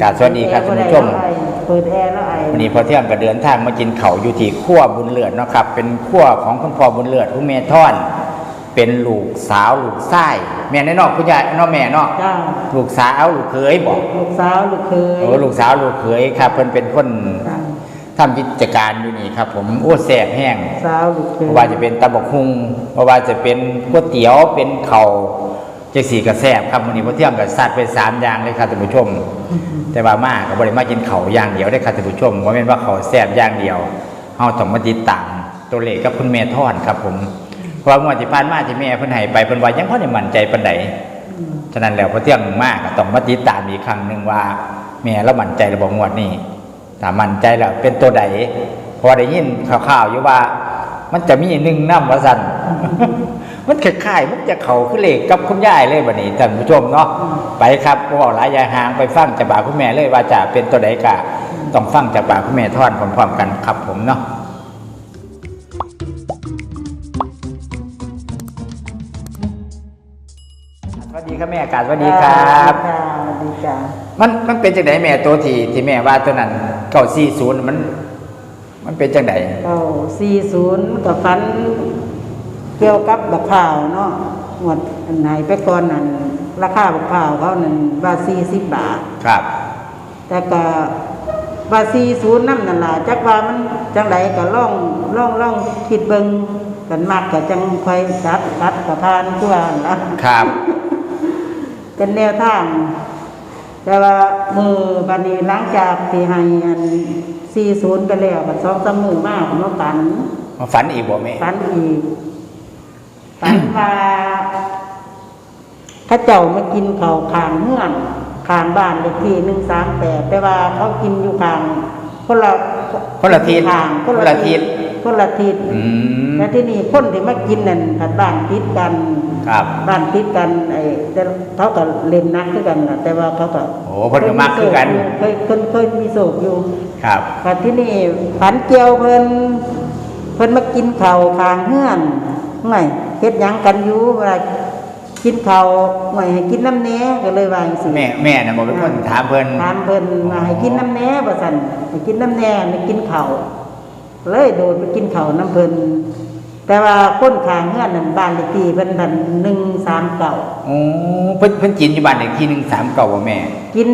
กราบสวัสดีครับท่านผู้ชมเปิดแอร์แล้วไอวันนี้พอเที่ยงก็เดินทางมากินเขาวอยู่ที่ขั้วบุญเลือดเนาะครับ เป็นขั้วของคุณพ่อบุญเลือดคุณแม่ท่อน เป็นลูกสาวลูกชายแม่ในนอกคุณยายเนอกแม่เนาะจ้าลูกสาวลูกเขยบอกลูกสาวลูกเคยโอ้ลูกสาวลูกเขยครับเพิ่นเป็นคนจ้าทำกิจการอยู่นี่ครับ ผมโอ้แสบแห้งสาวลูกเคยเพราะว่าจะเป็นตะบกหุงเพราะว่าจะเป็นก๋วยเตี๋ยวเป็นเข่า วจังสีกระแซบครับวันนี้พอเที่ยงกับสัตว์ไปสามอย่างเลยครับท่านผู้ชม แต่ว่ามาก็บริมากินเขาวอย่างเดียวได้ครับท่านผู้ชมว่าเป็นว่าเขาวแซบอย่างเดียวเฮาต้องมาติดตามตัวเลขกับคุณแม่ทอนครับผมเพราะว่างวดที่ผ่านมาที่แม่เพิ่นให้ไปเพิ่นว่ายังพอได้มั่นใจปานใดฉะนั้นแล้วพอเที่ยงมากก็ต้องมาติดตามอีกครั้งหนึงว่าแม่เรามั่นใจระบ่งวดนี้ถ้ามั่นใจแล้วเป็นตัวใดเพราะว่าได้ยินข่าวๆอยู่ว่า มันจะมีหนึ่งน้ำวาสัน มันคล้ายๆมันจะเขาขึ้นเลขกับคุณยายเลยบัดนี้ท่านผู้ชมเนาะไปครับพวกหลายยายหางไปฟังจากปากคุณแม่เลยว่าจะเป็นตัวใดกะต้องฟังจากปากคุณแม่ทอดพร้อมๆกันครับผมเนาะสวัสดีครับแม่อากาศสวัสดีครับจ้าสวัสดีจ้ามันมันเป็นจังไดแม่ตัวที่ที่แม่ว่าตัวนั้นเก้าสี่ศูนย์มัน มันเป็นจังไดเก้าสี่ศูนย์กับฟัน เกี่ยวกับบักข่าวเนาะหมดอันไหนไปก่อนนั่นราคาบักข่าวเขานั่นว่าสี่สิบบาท ครับ แต่ก็ว่าสี่ศูนย์นั่นนั่นล่ะจักว่ามันจังไดก็ล่องล่องล่องคิดเบิ่งกันมากก็จังค่อยจัดจัดกับทานตัวาหั่นล่ะครับ เป็นแนวทาง แต่ว่ามือบันนี้หลังจากที่ให้อันสี่ศูนย์ไปแล้วกับสองสามมือมากมาฝัน มาฝันอีกบ่แม่ฝันอีก ฝันว่าเข้าเจ้ามากินเขาวขางเฮือนขางบ้านเลขที่หนึ่งสามแปดแต่ว่าเขากินอยู่ขางคนละคนละทิศขางคนละทิศคนละทิศอืมแล้วที่นี่คนที่มากินนั่นผัดบ้านติดกันครับบ้านติดกันไอ้แต่เขาก็เล่นนักด้วยกันนะแต่ว่าเขาก็โอ้เพิ่นก็มักคือกันเคยเคยเคยมีโศกอยู่ ครับแต่ที่นี่ผันเกียวเพิ่นเพิ่นมากินข้าวคางเฮือนไม่ เฮ็ดหยังกันอยู่เวลากินข้าวไม่ให้กินน้ำแหน่ก็เลยว่าจังซี่แม่แม่น่ะบ่เป็นคนถามเพิ่น ถามเพิ่นว่าให้กินน้ำแหน่บ่ซั่นให้กินน้ำแหน่ไม่กินข้าวเลยโดดไปกินข้าวน้ำเพิ่น แต่ว่าคนข้างเฮือนนั่นบ้านเลขที่เพิ่นนั่น139โอ้เพิ่นเพิ่นกินอยู่บ้านเลขที่139บ่แม่ กิน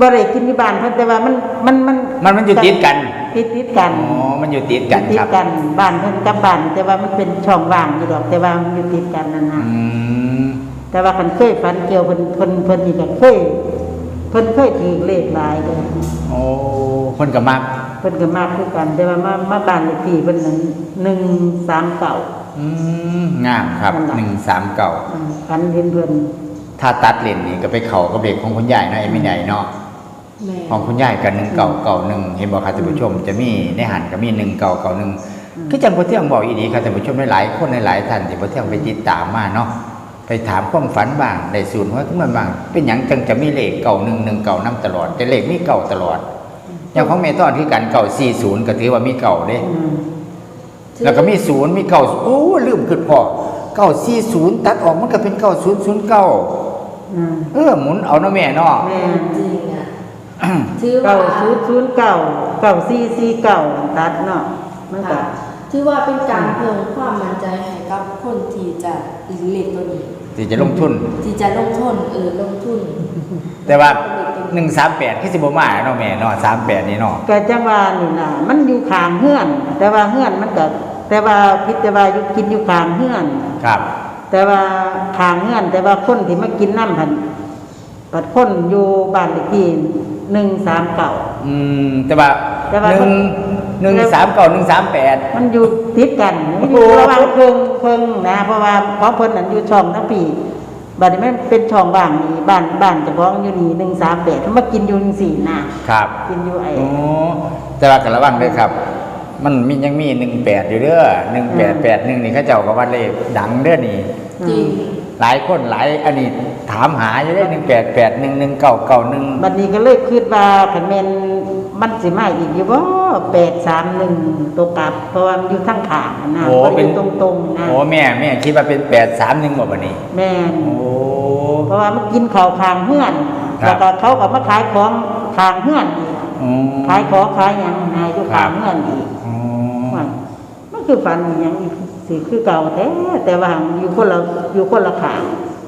บ่ได้กินที่บ้านเพิ่นแต่ว่ามันมันมันมันมันอยู่ติดกันติดติดกันอ๋อมันอยู่ติดกันติคดรับกันบ้านเพิ่นกับบ้านแต่ว่ามันเป็นช่องว่างอยู่ดอกแต่ว่ามันอยู่ติดกันนั่นอืนะมแต่ว่าคันเคยฝันเกี่ยวเพิ่นเพิ่นเพิ่นนี่ก็เคยเพิ่นเคยถือเลขหลายเด้อโอ้เพิ่นก็มัก เพิ่นก็มากคือกัน แต่ว่ามามาบ้านเลขที่เพิ่นนั้น139อืมงามครับนั่นล่ะ139อืมฝันเห็นเพิ่นถ้าตัดเลนนี่ก็ไปเข้ากับเลขของคุณยายเนาะไอ้แม่ใหญ่เนาะแม่ของคุณยายกับ1991เห็นบ่ครับท่านผู้ชม จะมีในหันก็มี1991คือจังบ่เที่ยงบอกอีดีครับท่านผู้ชมหลายๆคนหลายๆท่านที่บ่เที่ยงไปติดตามมาเนาะไปถามความฝันบ้างได้สูตรว่าขึ้นมาบ้างเป็นหยังจังจะมีเลขเก่าหนึ่งหนึ่งเก่านํตลอด แต่เลขมีเก่าตลอด อย่างของเมทอนที่กันเก่าสี่ศูนย์ก็ถือว่ามีเก่าเด้อืมแล้วก็มีศูนย์มีเก่าโอ้ลืมขึ้นพอเก่าสี่ศูนย์ตัดออกมันก็เป็นเก่าศูนย์ศูนย์เก้าอืมเออหมุนเอาเนาะแม่เนาะแม่จริงอะถือว่า9009 9449ตัดเนาะมันก็ค่ะถือว่าเป็นการเพิ่มความมั่นใจให้กับคนที่จะเล่นตัวนี้ ที่จะลงทุน ที่จะลงทุนเออลงทุน แต่ว่าหนึ่งสามแปดคือสิบมาเนาะแม่เนาะสามแปดนี่เนาะก็จังว่านี่น่ะมันอยู่ข้างเฮือน แต่ว่าเฮือนมันก็แต่ว่าพิจารณาอยู่กินอยู่ข้างเฮือน ครับ แต่ว่าข้างเฮือน แต่ว่าคนที่มากินน้ำพันปัดคนอยู่บ้านเลขที่หนึ่งสามเก่าอืมแต่ว่าแต่ว่าหนึ่ง หนึ่งสามเก้าหนึ่งสามแปด มันอยู่ติดกันมันอยู่โอ้ระหว่างเพิงเพิงนะเพราะว่าเพราะเพิ่นนั้นอยู่ช่องทั้งปีบัดนี้มันเป็นช่องว่างนี่บ้านบ้านเจะพ้าของอยู่นี่หนึ่งสามแปดเขามากินอยู่จังสี่นะครับ กินอยู่ไอ้โอ้แต่ว่ากันระวังด้วยครับ มันมียังมีหนึ่งแปดอยู่เด้อหนึ่งแปดแปดหนึ่งนี่เขาเจ้าก็ว่าเลขดังเด้อนี่จริงหลายคนหลายอันนี้ถามหาอยู่ได้หนึ่งแปดแปดหนึ่งหนึ่งเก้าเก้าหนึ่งบัดนี้ก็เลยคิดว่าคันแม่น มันสิมาอีกอยู่บ่แปดสามหนึ่งตัวกลับ เพราะว่ามันอยู่ทั้งขางนะโอ้บ่อเป็นยู่ตรงๆนะโอ้แม่แม่คิดว่าเป็นแปดสามหนึ่งหมดวันนี้ แม่นโอ้ เพราะว่ามันกินข้าวคางเฮือนครับ แล้วก็เขาก็มาขายของทางเฮือนอีกอืม ขายของขายหยังนายอยู่ครัทาบ งเฮือนอีกอ๋อว่ามันคือฝันอหยังอีกสิคือเก่าแท้แต่ว่าอยู่คนละอยู่คนละขาง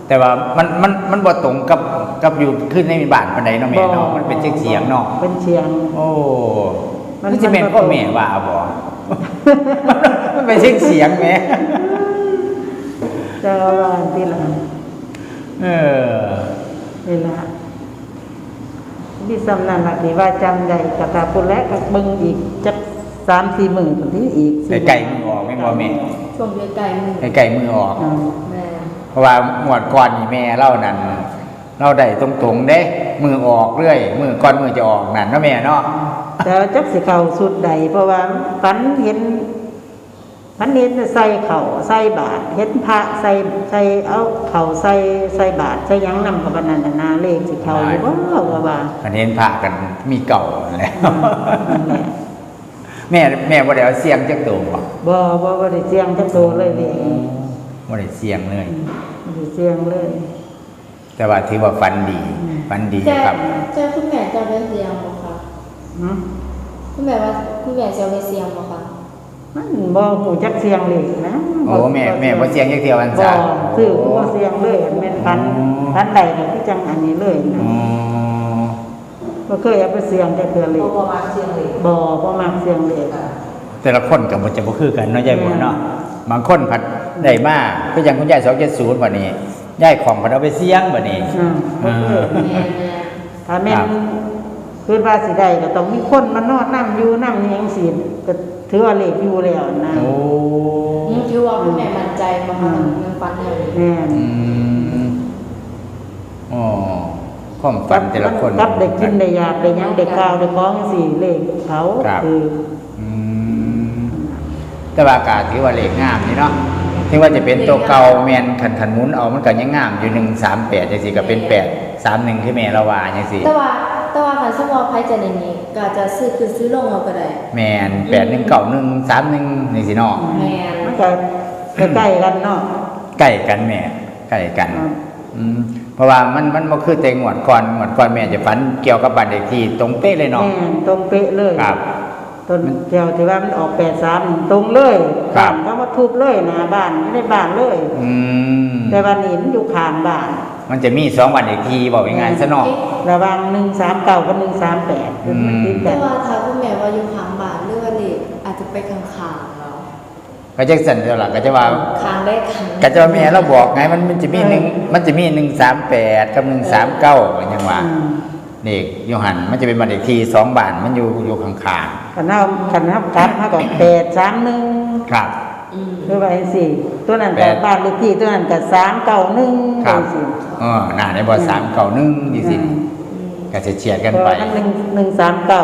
แต่ว่ามันมันมันบ่ตรงกับ กับอยู่ขึ้นในบ้านปานใดเนาะแม่เนาะมันเป็นเสียงๆเนาะเป็นเสียง โอ้มัมันนสิแม่นพ่อแม่ว่าบ่มันเป็นเสียงเสียงแหม่แต่ว่าที่ละเออนี่ละที่สำนันหลักที่ว่าจำได้กับตาปุและกับเบิ่งอีกจักสามสี่หมื่นคนที่อีกสี่ไก่ๆมือออกแม่นบ่แม่ช่วงไกลๆมือไก่ๆมือออกอ่าแม่เพราะว่าหมวดก่อนนี่แม่เล่านั่น เราได้ตรงๆเด้ มือออกเรื่อย มือก่อนมือจะออกนั่นเนาะแม่เนาะแต่ว่าจักสิเข่าสุดใดเพราะว่าฝันเห็นฝันเห็นแต่ใส่เข่าใส่บาทเห็นพระใส่ใส่เอาเข่าใส่ใส่บาทใส่หยังนำกับวันนันน่ะนาเลขสิเข่าอยู่บ่ว่าว่าอันนี้พากันมีเก่านั่นแหล้วนั่นแหละแม่แม่บ่ได้เอาเสียงจักตัวบ่บ่บ่บ่ได้เสียงจักโตเลยนี่บ่ได้เสียงเลยบ่ได้เสียงเลย แต่ว่าถือว่าฟันดีฟันดีแต่ครับแต่คุณแม่จะไปเสียงบ่คะหืมคุณแม่ว่าคุณแม่จะไปเสียงบ่คะมันบ่ฮู้จักเสียงเลยนะโอ้แม่แม่บ่เสียงจักเที่ยวอันบ่ซะซื้อบ่เสียงเลยแม่นพันอ๋อพันใดก็คือจังอันนี้เลยนะอ๋อบ่เคยเอาไปเสียงจักเทื่อเลยบ่มาเชียงเลยบ่บ่มักเสียงเลยแต่ละคนก็บ่จะบ่คือกันเนาะยายบัวเนาะบางคนผัดได้มาก็อย่างคุณยาย270บัดนี้ยายของผัดเอาไปเสียงบัดนี้ อืมบ่เคยแม่แม่ถ้าแม่นครับ คือว่าสิได้ก็ต้องมีคนมานอนนํอยู่นํนี่จังซี่ก็ถือว่าเลขอยู่แล้วนะ โอ้อืมคือว่าคุณแม่มั่นใจบ่คะมันฟันแนวนี้แม่นอืมอ๋อความฝันแต่ละคนกับได้กินได้อยากได้หยังได้ข้าวได้ของจังซี่เลขเขาครับคือ อืมแต่ว่าอากาศถือว่าเลขงามนี่เนาะ ถึงว่าจะเป็นตัวเก่าแมนขันขันหมุนเอามันก็ยังงามอยู่หนึ่งสามแปดจังสี่ก็เป็นแปดสามหนึ่งที่แม่ละว่าจังสี่แต่ว่าแต่ว่าคันสมมุติว่าไผจะในนี้ก็จะซื้อคือซื้อลงเอาก็ได้ แมนแปดหนึ่งเก่าหนึ่งสามหนึ่งนี่สิเนาะแม่นมันก็ใกล้ๆกันเนาะใกล้กันแม่ใกล้กันครับอืมเพราะว่ามันมันบ่คือแต่งวดก่อนงวดก่อนแม่จะฝันเกี่ยวกับบัตรเลขที่ตรงเป๊ะเลยเนาะแม่นตรงเป๊ะเลยครับ ต้นเจียวที่ว่ามันออกแปดสามตรงเลยครับานเขามาทุบเลยหนะบ้านไม่ได้บ้านเลยอืมแต่วันนี้มันอยู่ข้างบ้าน มันจะมีสองบัตรเลขที่บอกง่ายๆซะเนาะระหวังหนึ่งสามเก้ากับหนึ่งสามแปดคือมันติดแต่กันว่าถ้าคุณแม่ว่าอยู่ข้างบ้านหรือว่าเด็กอาจจะไปข้างๆเราก็จะสั่นเท่าไหร่ก็จะว่าข้างได้ข้างก็จะว่าแม่เราบอกไงมันมันจะมีหนึ่งมันจะมีหนึ่งสามแปดกับหนึ่งสามเก้าอย่างว่าอืม เด็กโยหันมันจะเป็นบัตรเลขที่สองบานมันอยู่อยู่ข้างขันเอาขันเอากลับมาก่อนแปดสามหนึ่งๆครับอืมคือว่าสี่ตัวนั้นแปก็ดบ้านเลขที่ตัวนั้นก็สามเก้าหนึ่งครับสิอ๋อหน้าในบอสามเก้าหนึ่งดีสิอืมก็จะเฉียดกันเพราะไปว่ามันหนึ่งหนึ่งสามเก้า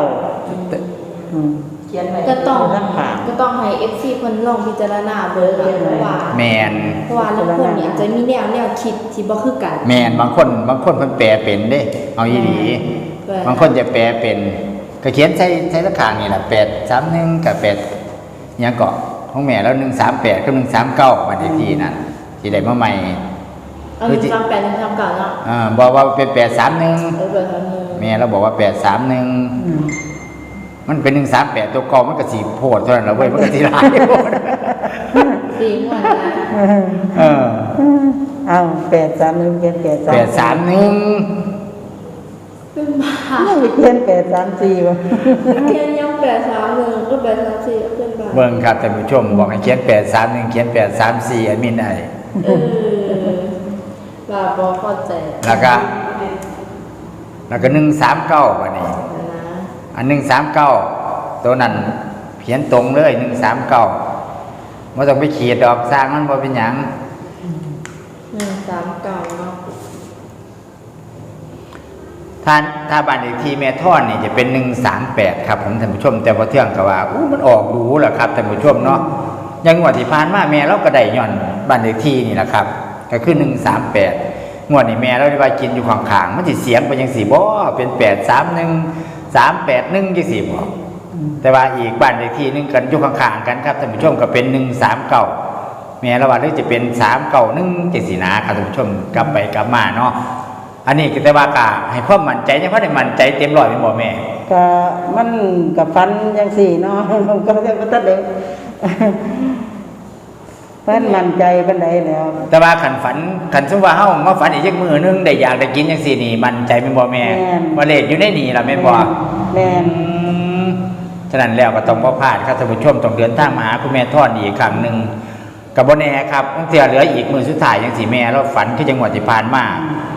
อืมเขียนไว้ก็ต้องข้างขางก็ต้องให้ FC เพิ่นลองพิจารณาเบิ่งเพราะว่าแมนเพราะว่าลางคนเนี่ยอาจจะมีแนวแนวคิดที่บ่คือกัน แมนบางคนบางคนเพิ่นแปลเป็นเด้ เอาอีหลีแปลบางคนจะแปลเป็นก็เขียนใช้ใช้ตะขางนี่แหละแปดสามหนึ่งกับแปดหยังเกาะของแม่แล้วหนึ่งสามแปดกับหนึ่งสามเก้าบัตรเลขที่นั่นที่ได้มาใหม่เอาหนึ่งสามแปดหนึ่งสามเก้าเนาะอ่าบอกว่าเป็นแปดสามหนึ่งเออแบบนั้นเลยแม่เราบอกว่าแปดสามหนึ่งอืมมันเป็นหนึ่งสามแปดตัวกองมันก็สีโพดเท่านั้นแหละเว้ยมันก็สีลายโพดสีม่วนนะเออเอาแปดสามหนึ่งเขียนแปดสามแปดสามหนึ่ง เป็นบ้ายังไปเขียนแปดสามสี่วะเขียนยังแปดสามหนึ่งก็แปดสามสี่ก็เป็นบ้าเบิ่งครับท่านผู้ชมบอกให้เขียนแปดสามหนึ่งเขียนแปดสามสี่อันมินไอเออบ้าบอเข้าใจแล้วก็แล้วก็หนึ่งสามเก้าวันนี้นะอันหนึ่งสามเก้าตัวนั้นเขียนตรงเลยหนึ่งสามเก้าไม่ต้องไปขีดดอกสร้างมันบ่เป็นหยังหนึ่งสามเก้าเนาะ ถ้าถ้าบ้านเลขที่แม่ท่อนนี่จะเป็นหนึ่งสามแปดครับผมท่านผู้ชม แต่พอเที่ยงก็ว่าอู้มันออกดูแหละครับท่านผู้ชมเนาะยังงวดที่ผ่านมาแม่เราก็ได้ย่อนบ้านเลขที่นี่แหละครับ ก็คือหนึ่งสามแปดงวดนี้แม่เราได้ว่ากินอยู่ข้างๆมันสิเสียงไปยังสี่บ่เป็นแปดสามหนึ่งสามแปดหนึ่งยังสี่บ่แต่ว่าอีกบ้านเลขที่หนึงกันอยู่ข้างๆกันครับท่านผู้ชมก็เป็นหนึ่งสามเก้าแม้ละว่าหรือจะเป็นสามเก้าหนึ่งเจ็ดสี่นาครับท่านผู้ชมกลับไปกลับมาเนาะ อันนี้ก็แต่ว่ากะให้ความมั่นใจยังพอได้มั่นใจเต็มร้อยเป็นบ่แม่ ก็มันกับฟันจังสี่เนาะมันก็จะก็ตัดเด็กเพิ่นมั่นใจปานใดแล้ว แต่ว่าขันฝันขันสมมุติว่าเฮามาฝันอีกจักมือนึงได้อยากได้กินจังซี่นี่มั่นใจเป็นบ่แม่ว่าเลขอยู่ในนี่ล่ะแม่นบ่ แม่นอืมฉะนั้นแล้วก็ต้องบ่พลาดครับท่านผู้ชมต้องเดินทางมาหาคุณแม่ทอดอีกครั้งหนึงก็บ่แน่ครับตั้งแต่เหลืออีกมือสุดท้ายจังซี่แม่เราฝันคือจังหวัดที่ผ่านมา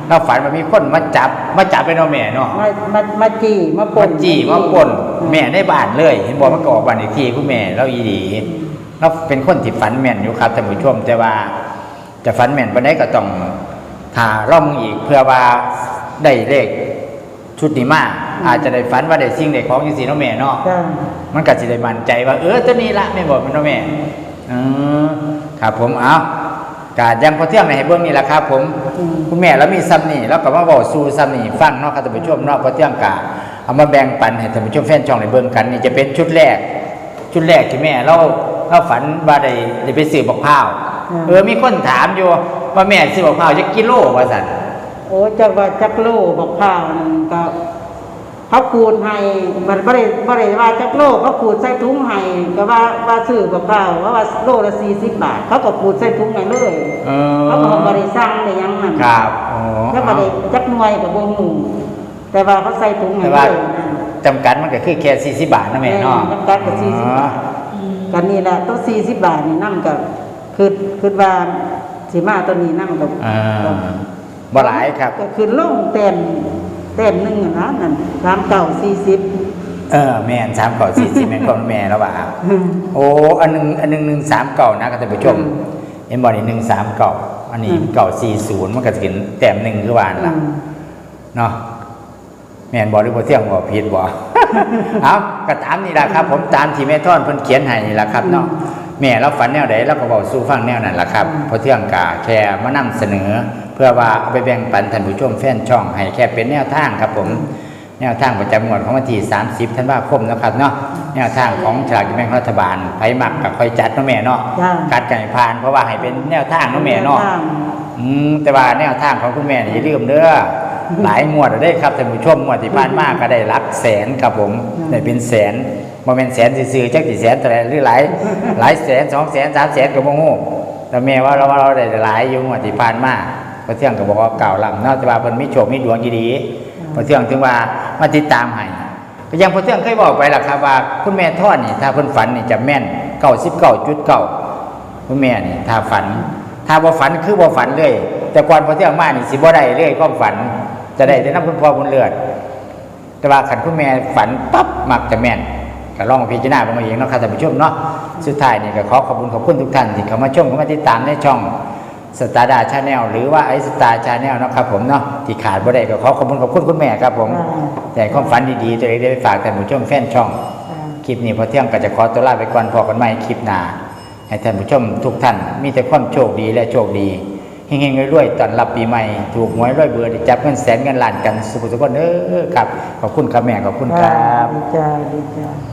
เราฝันว่ามีคนมาจับมาจับไปเนาะแม่เนาะมามามาจี้มาปมานจี้มาปนแม่ในบ้านเลย เห็นบอกมันก็ออกบ้านอีกทีคุณแม่เราอีดีเราเป็นคนที่ฝันแม่นอยู่ครับท่านผู้ชมแต่ว่า จะฝันแม่นปานใดก็ต้องทาร่องอีกเพื่อว่าได้เลขชุดนี้มาอาจจะได้ฝันว่าได้สิ่งได้ของจังซี่เนาะแม่เนาะจ้ามันก็สิได้มั่นใจว่า เออตัวนี้ละแม่บอกมันเนาะแม่อือครับผมเอา กายังพอเที่ยงในให้เบิ่งนี่แหละครับผมคุณแม่แล้วมีซ้ำนี่แล้วก็มาบอกสู่ซ้ำนี่ฟังเนาะครับท่านผู้ชมเนาะพอเที่ยงกาเอามาแบ่งปันให้ท่านผู้ชมแฟนช่องในเบิ่งกันนี่จะเป็นชุดแรก ชุดแรกที่แม่เราเราฝันว่าได้ได้ไปซื้อบักพร้าวเออมีคนถามอยู่ว่าแม่ซื้อบักพร้าวจะกิโลว่าซั่นโอ้จักว่าจักโลบอกข้าวนั่นก็ เขาขูดให้มันบ่ได้บ่ได้ว่าจักโลเขาขูดใส่ถุงให้ก็ว่าว่าซื้อบอกข้าว่าว่าโลละ40บบาท เขาก็ขูดใส่ถุงให้เลยเออเขาก็บ่ได้สั่งได้หยังนั่นครับอ๋อแล้วบ่ได้จักหน่วยก็บ่ฮู้แต่ว่าเขาใส่ถุงให้แต่เลยจำกัดมันก็คือแค่40บบาทนะแม่เนาะจำกัดก็40บบาทกันนี่แหละต้องสี่สิบบาทนี่นั่งกับคือคือว่าสีมาตัวนี้นั่งกับอ่าบ่หลายครับก็คือล่งเต็ม เต็มหนึ่งอะนะนั่นสามเก่าสี่สิบเออแม่นสามเก่าสี่สิบแม่นของแม่แล้วว่าโอ้อันหนึงอันหนึงหนึ่งสามเก่านะครับท่านผู้ชมเห็นบ่นี่หนึ่งสามเก่าอันนี้เก่าสี่ศูนย์มันก็จะเห็นแต้มหนึ่งคือวาอันละเนาะแม่นบ่หรือบ่เที่ยงบ่ผิดบ่เอาก็ตามนี่แหละครับ ผมตามที่แม่ท่อนเพิ่นเขียนให้นี่แหละครับเนาะ แม่เราฝันแนวใดเราก็บอกสู่ฟังแนวนั้นแหละครับเพราะเที่ยงกาแค่มานํเสนอ เพื่อว่าเอาไปแบ่งปันท่านผู้ชมแฟนช่องให้แค่เป็นแนวทางครับผมแนวทางประจำงวดของวันที่ 30 ธันวาคมนะครับเนาะแนวทางของฉลากกินแบ่งรัฐบาลไผมักกับคอยจัดเนาะแม่เนาะจ้ากัดกันให้ผ่านเพราะว่าให้เป็นแนวทางเนาะแม่เนาะอืมแต่ว่าแนวทางของคุณแม่นี่อย่าลืมเด้อ หลายงวดแล้วได้ครับท่านผู้ชมงวดที่ผ่านมาก็ได้หลักแสนครับผมได้เป็นแสนบ่แม่นแสนซื่อๆจักสิแสนเท่าไหร่หรือหลายหลายแสนสองแสนสามแสนก็บ่ฮู้แต่แม่ว่าเราว่าเราได้หลายอยู่งวดที่ผ่านมาเพราะเที่ยงก็บอกว่าเก่าลำเนาะแต่ว่าเพิ่นมีโชคมีดวงดีๆเพราะเที่ยงถึงว่ามาติดตามให้ก็ยังพอเที่ยงเคยบอกไปล่ะครับว่าคุณแม่ทอดนี่ถ้าเพิ่นฝันนี่จะแม่นเก้าสิบเก้าจุดเก้าคุณแม่นี่ถ้าฝัน ถ้าบ่ฝันคือบ่ฝันเลย แต่ก่อนพอเที่ยงมานี่สิบ่ได้เลยความฝัน จะได้แต่น้ำคุณพ่อคุณเลือด แต่ว่าขันคุณแม่ฝันปั๊บมักจะแม่นก็ลองมาพิจารณาเบิ่งเอาเองเนาะครับท่านผู้ชมเนาะสุดท้ายนี่ก็ขอขอบคุณขอบคุณทุกท่านที่เข้ามาชมเข้ามาติดตามในช่องสตาร์ดาชาแนลหรือว่าไอสตาร์ชาแนลนาะครับผมเนาะที่ขาดบ่ได้ก็ขอขอบคุณขอบคุณคุณแม่ครับผมแต่ความฝันดีๆตัวเองได้ไปฝากท่านผู้ชมแฟนช่องคลิปนี้พอเที่ยงก็จะขอตัวลาไปก่อนพอกันใหม่คลิปหน้าให้ท่านผู้ชมทุกท่านมีแต่ความโชคดีและโชคดี เฮงๆรวยๆตอนรับปีใหม่ ถูกหวยรวยเบอร์ได้จับเงินแสนเงินล้านกันสุขสุขคนเออครับ ขอบคุณครับแม่ขอบคุณครับ ดีจ้าดีจ้า